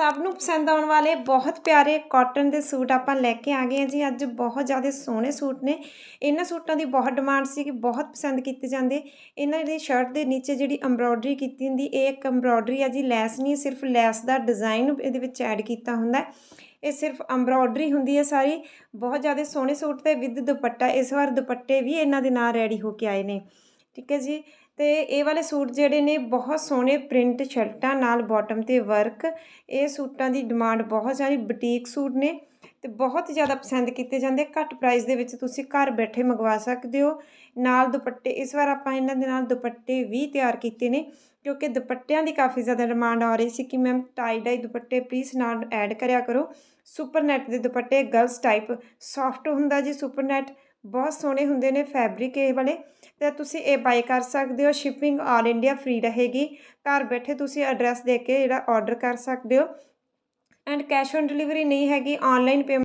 ਸਭ ਨੂੰ ਪਸੰਦ ਆਉਣ ਵਾਲੇ ਬਹੁਤ ਪਿਆਰੇ ਕਾਟਨ ਦੇ ਸੂਟ ਆਪਾਂ ਲੈ ਕੇ ਆ ਗਏ ਹਾਂ ਜੀ। ਅੱਜ ਬਹੁਤ ਜ਼ਿਆਦਾ ਸੋਹਣੇ ਸੂਟ ਨੇ। ਇਹਨਾਂ ਸੂਟਾਂ ਦੀ ਬਹੁਤ ਡਿਮਾਂਡ ਸੀ ਕਿ ਬਹੁਤ ਪਸੰਦ ਕੀਤੇ ਜਾਂਦੇ। ਇਹਨਾਂ ਦੀ ਸ਼ਰਟ ਦੇ ਨੀਚੇ ਜਿਹੜੀ ਐਮਬ੍ਰੋਇਡਰੀ ਕੀਤੀ ਹੁੰਦੀ, ਇਹ ਇੱਕ ਐਮਬ੍ਰੋਇਡਰੀ ਆ ਜੀ। ਲੈਸ ਨਹੀਂ, ਸਿਰਫ ਲੈਸ ਦਾ ਡਿਜ਼ਾਈਨ ਇਹਦੇ ਵਿੱਚ ਐਡ ਕੀਤਾ ਹੁੰਦਾ ਇਹ ਸਿਰਫ ਐਮਬ੍ਰੋਇਡਰੀ ਹੁੰਦੀ ਹੈ ਸਾਰੀ। ਬਹੁਤ ਜ਼ਿਆਦਾ ਸੋਹਣੇ ਸੂਟ ਤੇ ਵਿਦ ਦੁਪੱਟਾ, ਇਸ ਵਾਰ ਦੁਪੱਟੇ ਵੀ ਇਹਨਾਂ ਦੇ ਨਾਲ ਰੈਡੀ ਹੋ ਕੇ ਆਏ ਨੇ। ਠੀਕ ਹੈ ਜੀ? ਤੇ ਇਹ ਵਾਲੇ ਸੂਟ ਜਿਹੜੇ ਨੇ, ਬਹੁਤ ਸੋਹਣੇ ਪ੍ਰਿੰਟ ਸ਼ਰਟਾਂ ਨਾਲ ਬਾਟਮ ਤੇ ਵਰਕ ਇਹ ਸੂਟਾਂ ਦੀ ਡਿਮਾਂਡ ਬਹੁਤ ਜ਼ਿਆਦਾ ਬੁਟੀਕ ਸੂਟ ਨੇ ਤੇ ਬਹੁਤ ਜ਼ਿਆਦਾ ਪਸੰਦ ਕੀਤੇ ਜਾਂਦੇ ਘੱਟ ਪ੍ਰਾਈਸ ਦੇ ਵਿੱਚ ਤੁਸੀਂ ਘਰ ਬੈਠੇ ਮੰਗਵਾ ਸਕਦੇ ਹੋ। ਨਾਲ ਦੁਪੱਟੇ, ਇਸ ਵਾਰ ਆਪਾਂ ਇਹਨਾਂ ਦੇ ਨਾਲ ਦੁਪੱਟੇ ਵੀ ਤਿਆਰ ਕੀਤੇ ਨੇ ਕਿਉਂਕਿ ਦੁਪੱਟਿਆਂ ਦੀ ਕਾਫੀ ਜ਼ਿਆਦਾ ਡਿਮਾਂਡ ਆ ਰਹੀ ਸੀ ਕਿ ਮੈਮ ਟਾਈ ਡਾਈ ਦੁਪੱਟੇ ਪਲੀਜ਼ ਨਾਲ ਐਡ ਕਰਿਆ ਕਰੋ। ਸੁਪਰ ਨੈਟ ਦੇ ਦੁਪੱਟੇ ਗਰਲਸ ਟਾਈਪ ਸੌਫਟ ਹੁੰਦਾ ਜੀ ਸੁਪਰ ਨੈਟ ਬਹੁਤ ਸੋਹਣੇ ਹੁੰਦੇ ਨੇ ਫੈਬਰਿਕ ਇਹ ਵਾਲੇ ਤੇ ਤੁਸੀਂ ਇਹ ਬਾਈ ਕਰ ਸਕਦੇ ਹੋ ਸ਼ਿਪਿੰਗ ਆਲ ਇੰਡੀਆ ਫ੍ਰੀ ਰਹੇਗੀ। ਘਰ ਬੈਠੇ ਤੁਸੀਂ ਐਡਰੈਸ ਦੇ ਕੇ ਜਿਹੜਾ ਆਰਡਰ ਕਰ ਸਕਦੇ ਹੋ। ਐਂਡ ਕੈਸ਼ ਔਨ ਡਿਲੀਵਰੀ ਨਹੀਂ ਹੈਗੀ ਆਨਲਾਈਨ ਪੇਮੈਂਟ